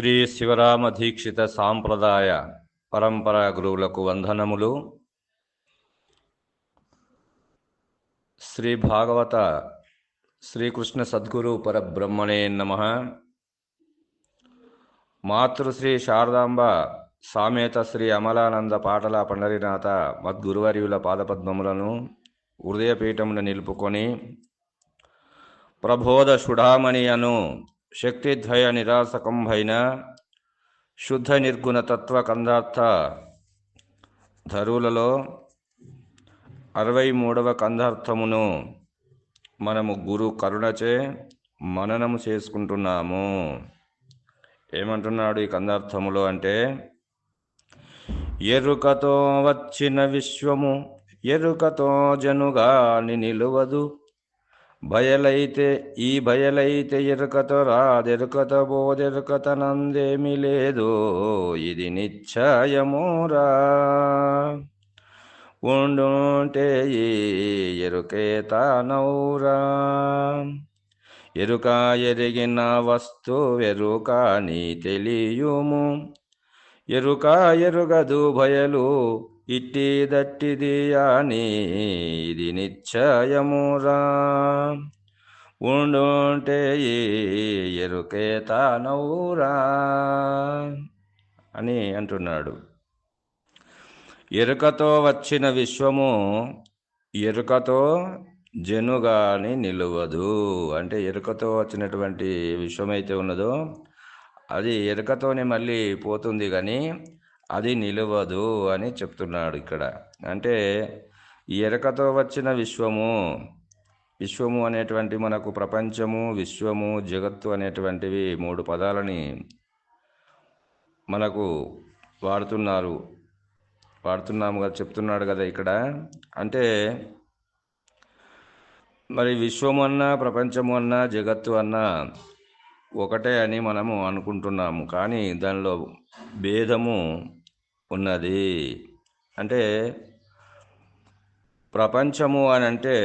శ్రీ శివరామ దీక్షిత సాంప్రదాయ పరంపర గురువులకు వందనములు. శ్రీ భాగవత శ్రీకృష్ణ సద్గురు పరబ్రహ్మణే నమ. మాతృశ్రీ శారదాంబ సామేత శ్రీ అమలానంద పాటల పండరినాథ మద్గురువర్యుల పాదపద్మములను హృదయపీఠమున నిలుపుకొని ప్రబోధ సుడామణి అను శక్తిద్వయ నిరాసకంభైన శుద్ధ నిర్గుణ తత్వ కందార్థ ధరువులలో అరవై మూడవ కందార్థమును మనము గురు కరుణచే మననము చేసుకుంటున్నాము. ఏమంటున్నాడు ఈ కందార్థములో అంటే ఎరుకతో వచ్చిన విశ్వము ఎరుకతో జనుగాని నిలువదు. బయలైతే ఈ బయలైతే ఎరుకతో రాదెరుకత బోదెరుకత నందేమి లేదు. ఇది నిశ్చయమురా ఉండుంటే ఈ ఎరుకే తానౌరా. ఎరుక ఎరిగిన వస్తు ఎరుక నీ తెలియుము. ఎరుక ఎరుగదు భయలు ఇట్టిదట్టిది అని ఇది నిశ్చయమురా. ఉండుంటే ఈ ఎరుకే తానవురా అని అంటున్నాడు. ఎరుకతో వచ్చిన విశ్వము ఎరుకతో జనుగాని నిలువదు. అంటే ఎరుకతో వచ్చినటువంటి విశ్వమైతే ఉన్నదో అది ఎరుకతోనే మళ్ళీ పోతుంది కానీ అది నిలవదు అని చెప్తున్నాడు ఇక్కడ. అంటే ఎరకతో వచ్చిన విశ్వము విశ్వము అనేటువంటి మనకు ప్రపంచము విశ్వము జగత్తు అనేటువంటివి మూడు పదాలని మనకు వాడుతున్నారు. వాడుతున్నాము కదా చెప్తున్నాడు కదా ఇక్కడ. అంటే మరి విశ్వము అన్నా ప్రపంచము అన్నా జగత్తు అన్నా ఒకటే అని మనము అనుకుంటున్నాము. కానీ దానిలో భేదము ఉన్నది. అంటే ప్రపంచము అని అంటే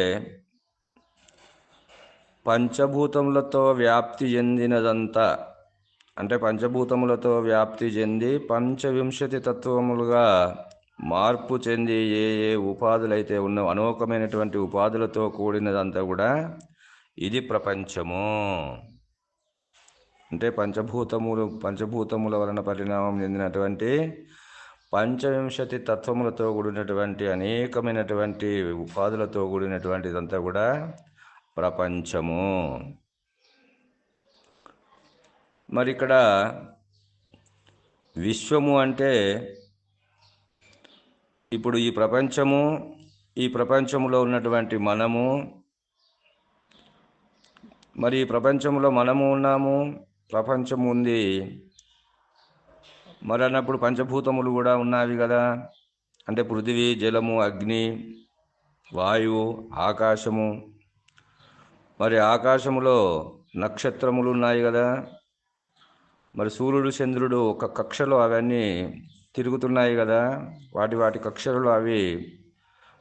పంచభూతములతో వ్యాప్తి చెందినదంతా. అంటే పంచభూతములతో వ్యాప్తి చెంది పంచవింశతి తత్వములుగా మార్పు చెంది ఏ ఏ ఉపాధులైతే ఉన్న అనోకమైనటువంటి ఉపాధులతో కూడినదంతా కూడా ఇది ప్రపంచము. అంటే పంచభూతములు పంచభూతముల వలన పరిణామం చెందినటువంటి పంచవింశతి తత్వములతో కూడినటువంటి అనేకమైనటువంటి ఉపాధులతో కూడినటువంటిదంతా కూడా ప్రపంచము. మరి ఇక్కడ విశ్వము అంటే ఇప్పుడు ఈ ప్రపంచము ఈ ప్రపంచంలో ఉన్నటువంటి మనము మరి ఈ ప్రపంచంలో మనము ఉన్నాము ప్రపంచం ఉంది మరి అన్నప్పుడు పంచభూతములు కూడా ఉన్నవి కదా అంటే పృథివీ జలము అగ్ని వాయువు ఆకాశము. మరి ఆకాశములో నక్షత్రములు ఉన్నాయి కదా మరి సూర్యుడు చంద్రుడు ఒక కక్షలో అవన్నీ తిరుగుతున్నాయి కదా వాటి వాటి కక్షలలో అవి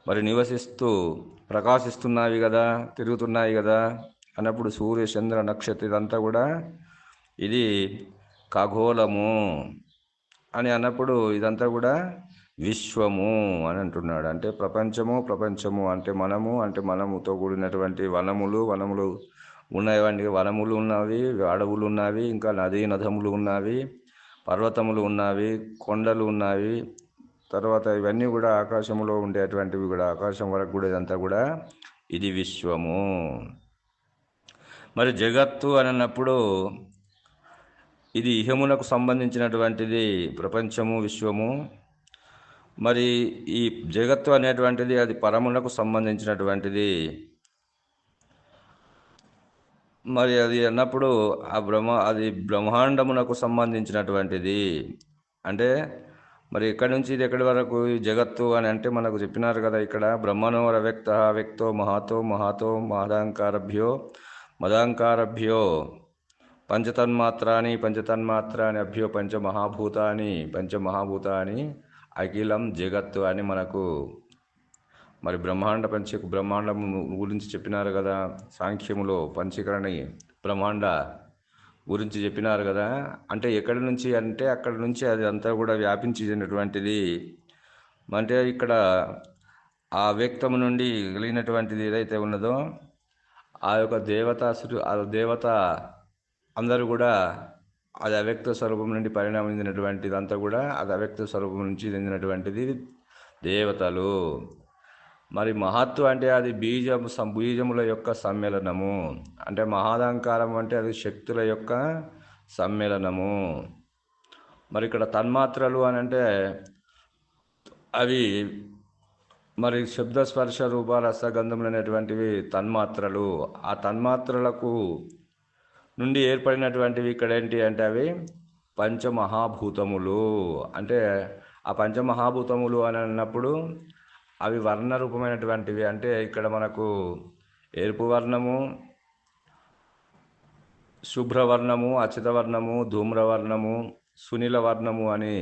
మరి నివసిస్తూ ప్రకాశిస్తున్నాయి కదా తిరుగుతున్నాయి కదా అన్నప్పుడు సూర్య చంద్ర నక్షత్ర ఇదంతా కూడా ఇది ఖగోళము. అని అన్నప్పుడు ఇదంతా కూడా విశ్వము అని అంటున్నాడు. అంటే ప్రపంచము ప్రపంచము అంటే మనము అంటే మనముతో కూడినటువంటి వనములు వనములు ఉన్నవంటి వనములు ఉన్నవి అడవులు ఉన్నవి ఇంకా నదీ నదములు ఉన్నవి పర్వతములు ఉన్నవి కొండలు ఉన్నవి. తర్వాత ఇవన్నీ కూడా ఆకాశంలో ఉండేటువంటివి కూడా ఆకాశం వరకు కూడా ఇదంతా కూడా ఇది విశ్వము. మరి జగత్తు అని అన్నప్పుడు ఇది ఇహమునకు సంబంధించినటువంటిది ప్రపంచము విశ్వము. మరి ఈ జగత్తు అనేటువంటిది అది పరమునకు సంబంధించినటువంటిది. మరి అది అన్నప్పుడు ఆ బ్రహ్మ అది బ్రహ్మాండమునకు సంబంధించినటువంటిది. అంటే మరి ఎక్కడి నుంచి ఇది ఎక్కడి వరకు ఈ జగత్తు అని అంటే మనకు చెప్పినారు కదా ఇక్కడ బ్రహ్మణోర వ్యక్త వ్యక్తో మహాతో మహాతో మహదాంకారభ్యో మదాంకారభ్యో. పంచతన్మాత్రాని పంచతన్మాత్రాని అభ్యో పంచమహాభూతాన్ని పంచమహాభూతాన్ని అఖిలం జగత్తు అని మనకు మరి బ్రహ్మాండ పంచ బ్రహ్మాండం గురించి చెప్పినారు కదా సాంఖ్యములో పంచకరణి బ్రహ్మాండ గురించి చెప్పినారు కదా అంటే ఎక్కడి నుంచి అంటే అక్కడి నుంచి అది అంతా కూడా వ్యాపించినటువంటిది అంటే ఇక్కడ ఆ వ్యక్తము నుండి కలిగినటువంటిది ఏదైతే ఉన్నదో ఆ యొక్క దేవత ఆ దేవత అందరూ కూడా అది అవ్యక్త స్వరూపం నుండి పరిణామం చెందినటువంటిది అంతా కూడా అది అవ్యక్త స్వరూపం నుంచి చెందినటువంటిది దేవతలు. మరి మహత్వం అంటే అది బీజం సం- బీజముల యొక్క సమ్మేళనము. అంటే మహాదంకారం అంటే అది శక్తుల యొక్క సమ్మేళనము. మరి ఇక్కడ తన్మాత్రలు అని అంటే అవి మరి శబ్ద స్పర్శ రూప రసగంధములు అనేటువంటివి తన్మాత్రలు. ఆ తన్మాత్రలకు నుండి ఏర్పడినటువంటివి ఇక్కడ ఏంటి అంటే అవి పంచమహాభూతములు. అంటే ఆ పంచమహాభూతములు అని అన్నప్పుడు అవి వర్ణ రూపమైనటువంటివి అంటే ఇక్కడ మనకు ఎరుపు వర్ణము శుభ్రవర్ణము అచితవర్ణము ధూమ్రవర్ణము సునీల వర్ణము అని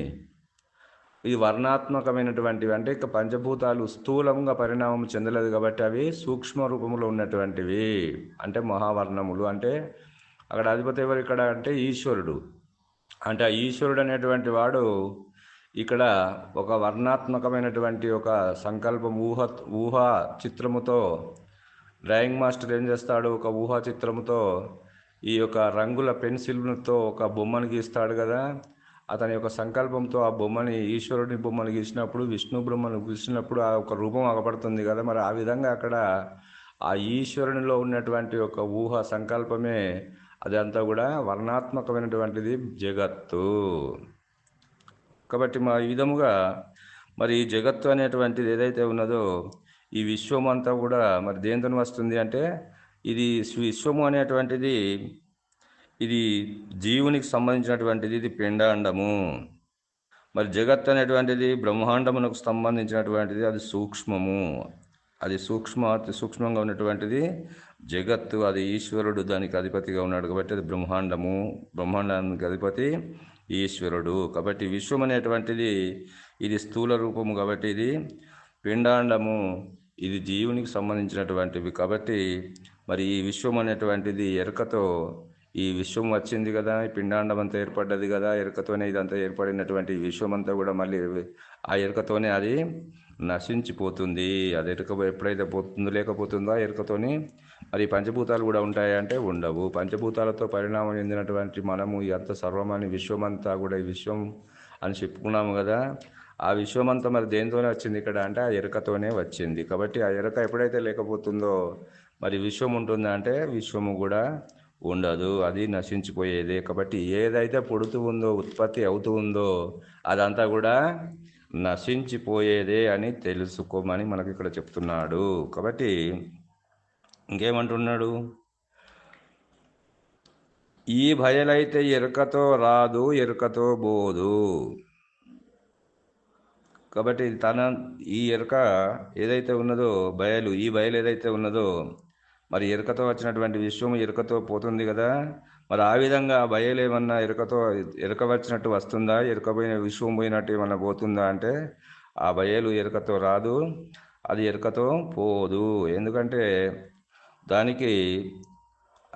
ఈ వర్ణాత్మకమైనటువంటివి. అంటే ఇక పంచభూతాలు స్థూలంగా పరిణామం చెందలేదు కాబట్టి అవి సూక్ష్మ రూపంలో ఉన్నటువంటివి. అంటే మహావర్ణములు. అంటే అక్కడ అధిపతి ఎవరు ఇక్కడ అంటే ఈశ్వరుడు. అంటే ఆ ఈశ్వరుడు అనేటువంటి వాడు ఇక్కడ ఒక వర్ణాత్మకమైనటువంటి ఒక సంకల్పం ఊహ ఊహ చిత్రముతో డ్రాయింగ్ మాస్టర్ ఏం చేస్తాడు? ఒక ఊహా చిత్రముతో ఈ యొక్క రంగుల పెన్సిల్తో ఒక బొమ్మను గీస్తాడు కదా. అతని యొక్క సంకల్పంతో ఆ బొమ్మని ఈశ్వరుని బొమ్మను గీసినప్పుడు విష్ణు బ్రహ్మను గీసినప్పుడు ఆ ఒక రూపం అగపడుతుంది కదా. మరి ఆ విధంగా అక్కడ ఆ ఈశ్వరునిలో ఉన్నటువంటి ఒక ఊహ సంకల్పమే అదంతా కూడా వర్ణాత్మకమైనటువంటిది జగత్తు. కాబట్టి మా ఈ విధముగా మరి జగత్తు అనేటువంటిది ఏదైతే ఉన్నదో ఈ విశ్వం అంతా కూడా మరి దేంతో వస్తుంది అంటే ఇది విశ్వము అనేటువంటిది ఇది జీవునికి సంబంధించినటువంటిది ఇది పిండాండము. మరి జగత్ అనేటువంటిది బ్రహ్మాండమునకు సంబంధించినటువంటిది అది సూక్ష్మము. అది సూక్ష్మ అతి సూక్ష్మంగా ఉన్నటువంటిది. జగత్తు అది ఈశ్వరుడు దానికి అధిపతిగా ఉన్నాడు కాబట్టి అది బ్రహ్మాండము బ్రహ్మాండానికి అధిపతి ఈశ్వరుడు. కాబట్టి విశ్వం అనేటువంటిది ఇది స్థూల రూపము కాబట్టి ఇది పిండాండము ఇది జీవునికి సంబంధించినటువంటివి కాబట్టి మరి ఈ విశ్వం అనేటువంటిది ఎరకతో ఈ విశ్వం వచ్చింది కదా పిండాండం అంతా ఏర్పడ్డది కదా ఎరకతోనే ఇదంతా ఏర్పడినటువంటి విశ్వం అంతా కూడా మళ్ళీ ఆ ఎరకతోనే అది నశించిపోతుంది. అది ఎరుక ఎప్పుడైతే పోతుందో లేకపోతుందో ఆ ఎరుకతోని మరి పంచభూతాలు కూడా ఉంటాయి అంటే ఉండవు. పంచభూతాలతో పరిణామం చెందినటువంటి మనము ఎంత అంత సర్వమని విశ్వమంతా కూడా ఈ విశ్వం అని చెప్పుకున్నాము కదా. ఆ విశ్వమంతా మరి దేనితోనే వచ్చింది ఇక్కడ అంటే ఆ ఎరుకతోనే వచ్చింది. కాబట్టి ఆ ఎరుక ఎప్పుడైతే లేకపోతుందో మరి విశ్వం ఉంటుందా అంటే విశ్వము కూడా ఉండదు. అది నశించిపోయేదే. కాబట్టి ఏదైతే పుడుతూ ఉందో ఉత్పత్తి అవుతూ ఉందో అదంతా కూడా నశించిపోయేదే అని తెలుసుకోమని మనకి ఇక్కడ చెప్తున్నాడు. కాబట్టి ఇంకేమంటున్నాడు? ఈ భయలైతే ఎరుకతో రాదు ఎరుకతో బోదు. కాబట్టి తన ఈ ఎరుక ఏదైతే ఉన్నదో బయలు ఈ బయలు ఏదైతే ఉన్నదో మరి ఎరుకతో వచ్చినటువంటి విశ్వము ఎరుకతో పోతుంది కదా. మరి ఆ విధంగా భయలేమన్నా ఎరుకతో ఎరుక వచ్చినట్టు వస్తుందా? ఎరుక పోయిన విశ్వం పోయినట్టు ఏమన్నా పోతుందా అంటే ఆ బయలు ఎరుకతో రాదు అది ఎరుకతో పోదు. ఎందుకంటే దానికి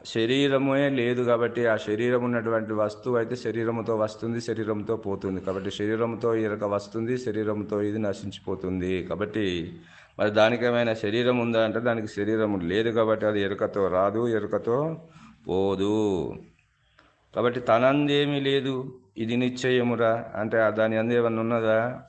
శరీరమే లేదు కాబట్టి ఆ శరీరం ఉన్నటువంటి వస్తువు అయితే శరీరంతో వస్తుంది శరీరంతో పోతుంది. కాబట్టి శరీరంతో ఎరక వస్తుంది శరీరంతో ఇది నశించిపోతుంది. కాబట్టి మరి దానికేమైనా శరీరం ఉందా అంటే దానికి శరీరం లేదు కాబట్టి అది ఎరుకతో రాదు ఎరుకతో పోదు. కాబట్టి తనందేమీ లేదు. ఇది నిశ్చయమురా. అంటే దాని అందు ఏమన్నా ఉన్నదా?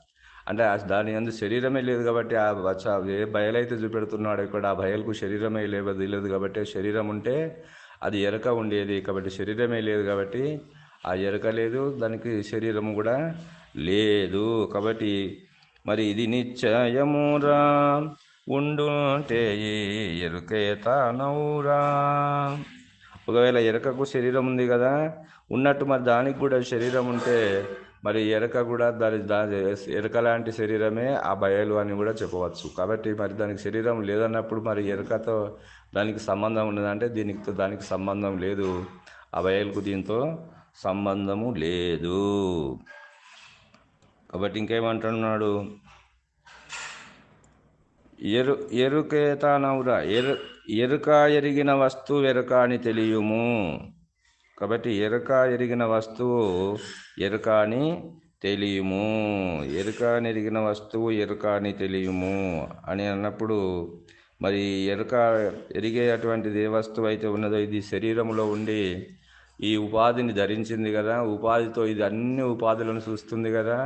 అంటే దాని అందు శరీరమే లేదు కాబట్టి ఆ వచ్చ- ఏ బయలైతే చూపెడుతున్నాడు ఇక్కడ ఆ బయలకు శరీరమే లేదు లేదు కాబట్టి శరీరం ఉంటే అది ఎరక ఉండేది కాబట్టి శరీరమే లేదు కాబట్టి ఆ ఎరక లేదు దానికి శరీరము కూడా లేదు. కాబట్టి మరి ఇది నిశ్చయమురా. ఉండుంటే ఈ ఎరుకే తానవురా. ఒకవేళ ఎరకకు శరీరం ఉంది కదా ఉన్నట్టు మరి దానికి కూడా శరీరం ఉంటే మరి ఎరక కూడా దాని దాని ఎరక లాంటి శరీరమే ఆ బయలు అని కూడా చెప్పవచ్చు. కాబట్టి మరి దానికి శరీరం లేదన్నప్పుడు మరి ఎరకతో దానికి సంబంధం ఉన్నదంటే దీనికి దానికి సంబంధం లేదు. ఆ బయలుకు దీంతో సంబంధము లేదు. కాబట్టి ఇంకేమంటున్నాడు? ఎరు ఎరుకేతానవురా. ఎరు ఎరుక ఎరిగిన వస్తువు ఎరుక అని తెలియము. కాబట్టి ఎరుక ఎరిగిన వస్తువు ఎరుక అని తెలియము. ఎరుక ఎరిగిన వస్తువు ఎరుక అని తెలియము. అని అన్నప్పుడు మరి ఎరుక ఎరిగేటువంటిది ఏ వస్తువు అయితే ఉన్నదో ఇది శరీరంలో ఉండి ఈ ఉపాధిని ధరించింది కదా ఉపాధితో ఇది అన్ని ఉపాధులను చూస్తుంది కదా.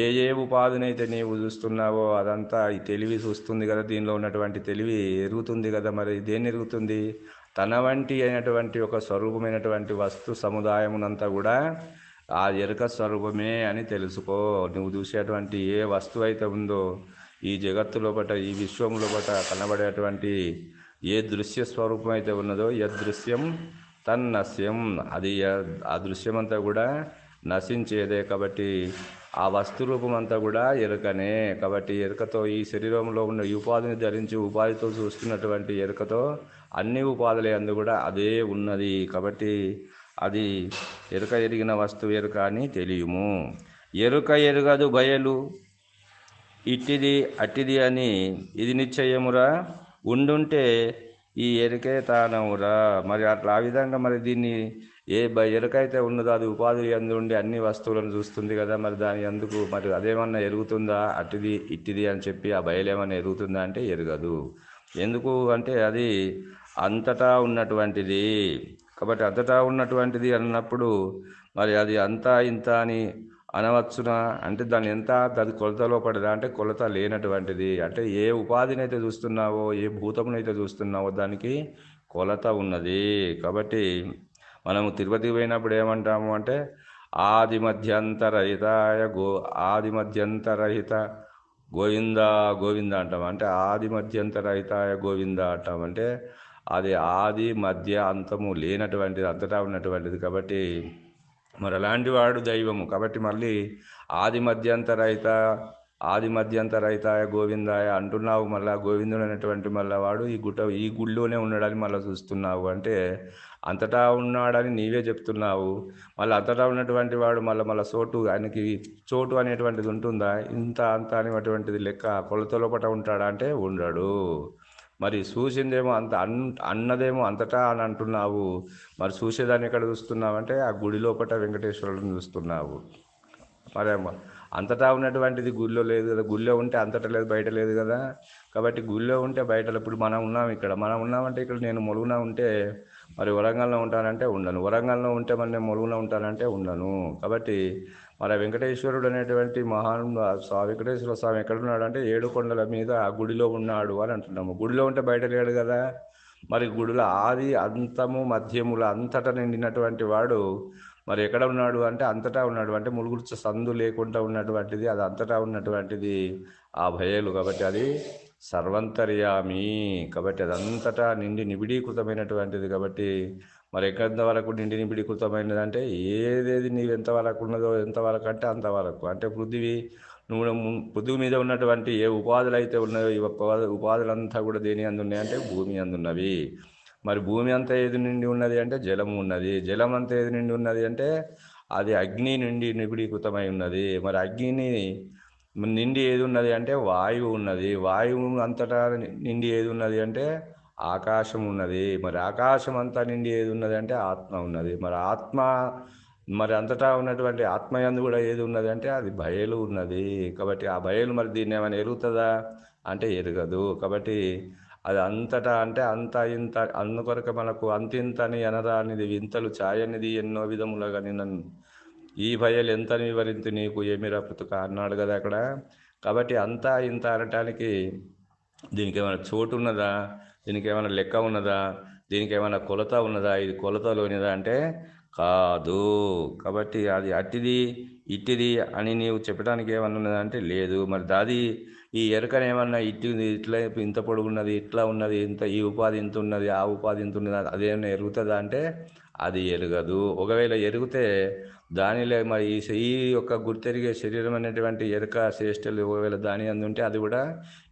ఏ ఏ ఉపాధిని అయితే నీవు చూస్తున్నావో అదంతా ఈ తెలివి చూస్తుంది కదా దీనిలో ఉన్నటువంటి తెలివి ఎరుగుతుంది కదా మరి. దేన్ని ఎరుగుతుంది? తన వంటి అయినటువంటి ఒక స్వరూపమైనటువంటి వస్తు సముదాయమునంతా కూడా ఆ ఎరుక స్వరూపమే అని తెలుసుకో. నువ్వు చూసేటువంటి ఏ వస్తువు అయితే ఉందో ఈ జగత్తు లోపట ఈ విశ్వం లోపట కనబడేటువంటి ఏ దృశ్య స్వరూపం అయితే ఉన్నదో యదృశ్యం తన్నస్యం అది ఆ దృశ్యమంతా కూడా నశించేదే కాబట్టి ఆ వస్తు రూపం అంతా కూడా ఎరుకనే. కాబట్టి ఎరుకతో ఈ శరీరంలో ఉన్న ఉపాధిని ధరించి ఉపాధితో చూస్తున్నటువంటి ఎరుకతో అన్ని ఉపాధులే అందు కూడా అదే ఉన్నది. కాబట్టి అది ఎరుక ఎరిగిన వస్తువు ఎరుక అని తెలియము. ఎరుక ఎరుగదు బయలు. ఇట్టిది అట్టిది అని ఇది నిశ్చయమురా. ఉండుంటే ఈ ఎరుకే తానవురా. మరి అట్లా ఆ విధంగా మరి దీన్ని ఏ ఎరుకైతే ఉన్నదో అది ఉపాధి ఎందుండి ఉండి అన్ని వస్తువులను చూస్తుంది కదా మరి దాని ఎందుకు మరి అదేమన్నా ఎరుగుతుందా? అట్టిది ఇట్టిది అని చెప్పి ఆ బయలేమన్నా ఎరుగుతుందా అంటే ఎరగదు. ఎందుకు అంటే అది అంతటా ఉన్నటువంటిది. కాబట్టి అంతటా ఉన్నటువంటిది అన్నప్పుడు మరి అది అంతా ఇంత అని అనవచ్చునా? అంటే దాని ఎంత అది కొలతలో పడదా? అంటే కొలత లేనటువంటిది. అంటే ఏ ఉపాధిని అయితే చూస్తున్నావో ఏ భూతమునైతే చూస్తున్నావో దానికి కొలత ఉన్నది. కాబట్టి మనము తిరుపతికి పోయినప్పుడు ఏమంటాము అంటే ఆది మధ్యంతరహితాయ గో ఆది మధ్యంతరహిత గోవింద గోవింద అంటాం. అంటే ఆది మధ్యంతరహితాయ గోవింద అంటాం. అంటే అది ఆది మధ్య అంతము లేనటువంటిది అంతటా ఉన్నటువంటిది. కాబట్టి మరి అలాంటి వాడు దైవము. కాబట్టి మళ్ళీ ఆది మధ్యంతరహిత ఆది మధ్యంతరహితాయ గోవిందాయ అంటున్నావు మళ్ళా గోవిందుడు అనేటువంటి మళ్ళా వాడు ఈ గుట్ట ఈ గుళ్ళోనే ఉన్నాడని మళ్ళీ చూస్తున్నావు. అంటే అంతటా ఉన్నాడని నీవే చెప్తున్నావు. మళ్ళీ అంతటా ఉన్నటువంటి వాడు మళ్ళీ మళ్ళీ చోటు ఆయనకి చోటు అనేటువంటిది ఉంటుందా? ఇంత అంత అనేటువంటిది లెక్క కొలత లోపట ఉంటాడా? అంటే ఉండడు. మరి చూసిందేమో అంత అన్ అన్నదేమో అంతటా అని అంటున్నావు. మరి చూసేదాన్ని ఎక్కడ చూస్తున్నావు అంటే ఆ గుడి లోపల వెంకటేశ్వరుని చూస్తున్నావు. మరి అంతటా ఉన్నటువంటిది గుళ్ళో లేదు కదా. గుళ్ళో ఉంటే అంతటా లేదు బయట లేదు కదా. కాబట్టి గుళ్ళో ఉంటే బయట ఇప్పుడు మనం ఉన్నాం ఇక్కడ. మనం ఉన్నామంటే ఇక్కడ నేను మొలుగున ఉంటే మరి వరంగల్లో ఉంటానంటే ఉండను. వరంగల్లో ఉంటే మరి నేను మొలుగున ఉంటానంటే ఉండను. కాబట్టి మరి వెంకటేశ్వరుడు అనేటువంటి మహాను స్వామి వెంకటేశ్వర స్వామి ఎక్కడున్నాడు అంటే ఏడు కొండల మీద ఆ గుడిలో ఉన్నాడు అని అంటున్నాము. గుడిలో ఉంటే బయట లేడు కదా. మరి గుడిలో ఆది అంతము మధ్యముల అంతటా నిండినటువంటి వాడు మరి ఎక్కడ ఉన్నాడు అంటే అంతటా ఉన్నాడు. అంటే ములుగురు సందు లేకుండా ఉన్నటువంటిది అది అంతటా ఉన్నటువంటిది ఆ భయాలు కాబట్టి అది సర్వంతర్యామి కాబట్టి అది అంతటా నిండి నిబిడీకృతమైనటువంటిది కాబట్టి మరి ఎక్కడ వరకు నిండి నిబిడీకృతమైనది అంటే ఏదేది నీవు ఎంతవరకు ఉన్నదో ఎంతవరకు అంటే అంతవరకు అంటే పృథివీ నువ్వు పృథివీ మీద ఉన్నటువంటి ఏ ఉపాధులు అయితే ఉన్నాయో ఈ ఉపాధులంతా కూడా దేని అందున్నాయంటే భూమి అందున్నవి మరి భూమి అంతా ఏది నిండి ఉన్నది అంటే జలము ఉన్నది. జలం అంతా ఏది నిండి ఉన్నది అంటే అది అగ్ని నుండి నిబిడీకృతమై ఉన్నది. మరి అగ్నిని నిండి ఏది ఉన్నది అంటే వాయువు ఉన్నది. వాయువు అంతటా నిండి ఏది ఉన్నది అంటే ఆకాశం ఉన్నది మరి ఆకాశం అంతా నిండి ఏది ఉన్నది అంటే ఆత్మ ఉన్నది. మరి ఆత్మ మరి అంతటా ఉన్నటువంటి ఆత్మయందు కూడా ఏది ఉన్నది అంటే అది బయలు ఉన్నది. కాబట్టి ఆ బయలు మరి దీన్ని ఏమైనా ఎరుగుతుందా? అంటే ఎరగదు. కాబట్టి అది అంతటా అంటే అంత ఇంత అందుకొరకు మనకు అంతింతని అనరానిది వింతలు ఛాయనిది ఎన్నో విధములుగా నిన్న ఈ భయలు ఎంత వివరించి నీకు ఏమిరా పుతుక అన్నాడు కదా అక్కడ. కాబట్టి అంతా ఇంత అనటానికి దీనికి ఏమైనా చోటు ఉన్నదా? దీనికి ఏమైనా లెక్క ఉన్నదా? దీనికి ఏమైనా కొలత ఉన్నదా? ఇది కొలతలోనిదా అంటే కాదు. కాబట్టి అది అట్టిది ఇట్టిది అని నీవు చెప్పడానికి ఏమన్నా ఉన్నది అంటే లేదు. మరి దాది ఈ ఎరకన ఏమన్నా ఇట్టింది ఇట్లా ఇంత పొడుగున్నది ఇట్లా ఉన్నది ఇంత ఈ ఉపాధి ఇంత ఉన్నది ఆ ఉపాధి ఇంత ఉన్నది అదేమైనా ఎరుగుతుందా అంటే అది ఎరగదు. ఒకవేళ ఎరిగితే దానిలో మరి ఈ యొక్క గుర్తెరిగే శరీరం అనేటువంటి ఎరక శ్రేష్టలు ఒకవేళ దాని అందు ఉంటే అది కూడా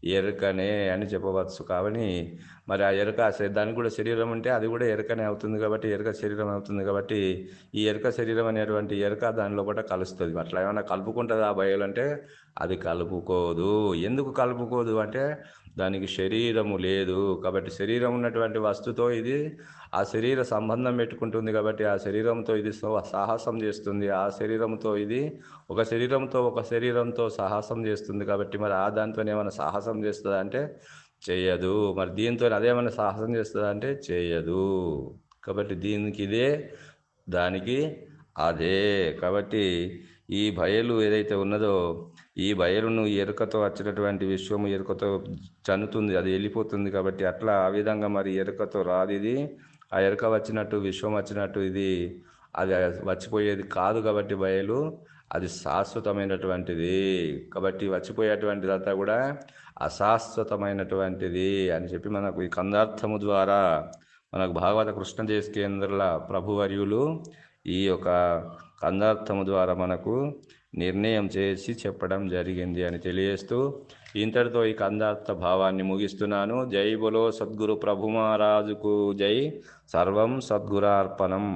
ఎరుకనే అని చెప్పవచ్చు. కాబట్టి మరి ఆ ఎరుక దానికి కూడా శరీరం ఉంటే అది కూడా ఎరుకనే అవుతుంది కాబట్టి ఎరుక శరీరం అవుతుంది కాబట్టి ఈ ఎరుక శరీరం అనేటువంటి ఎరుక దానిలో కూడా కలుస్తుంది. అట్లా ఏమైనా కలుపుకుంటుందా ఆ బయలు అంటే? అది కలుపుకోదు. ఎందుకు కలుపుకోదు అంటే దానికి శరీరము లేదు. కాబట్టి శరీరం ఉన్నటువంటి వస్తుతో ఇది ఆ శరీర సంబంధం పెట్టుకుంటుంది కాబట్టి ఆ శరీరంతో ఇది సాహసం చేస్తుంది. ఆ శరీరంతో ఇది ఒక శరీరంతో ఒక శరీరంతో సాహసం చేస్తుంది కాబట్టి మరి ఆ దాంతో ఏమైనా సాహసం చేస్తుందా అంటే చేయదు మరి దీంతో అదేమైనా సాహసం చేస్తుందా అంటే చేయదు కాబట్టి దీనికి ఇదే దానికి అదే. కాబట్టి ఈ బయలు ఏదైతే ఉన్నదో ఈ బయలును ఎరుకతో వచ్చినటువంటి విశ్వము ఎరుకతో చనుతుంది అది వెళ్ళిపోతుంది కాబట్టి అట్లా ఆ విధంగా మరి ఎరుకతో రాదు ఇది. ఆ ఎరుక వచ్చినట్టు విశ్వం వచ్చినట్టు ఇది అది వచ్చిపోయేది కాదు కాబట్టి బయలు అది శాశ్వతమైనటువంటిది. కాబట్టి వచ్చిపోయేటువంటిదంతా కూడా అశాశ్వతమైనటువంటిది అని చెప్పి మనకు ఈ కందార్థము ద్వారా మనకు భాగవత కృష్ణ కేంద్రుల ప్రభువర్యులు ఈ యొక్క కందార్థము ద్వారా మనకు నిర్ణయం చేసి చెప్పడం జరిగింది అని తెలియజేస్తూ ఇంతటితో ఈ కందార్థ భావాన్ని ముగిస్తున్నాను. జై బులో సద్గురు ప్రభు మహారాజుకు జై. సర్వం సద్గురార్పణం.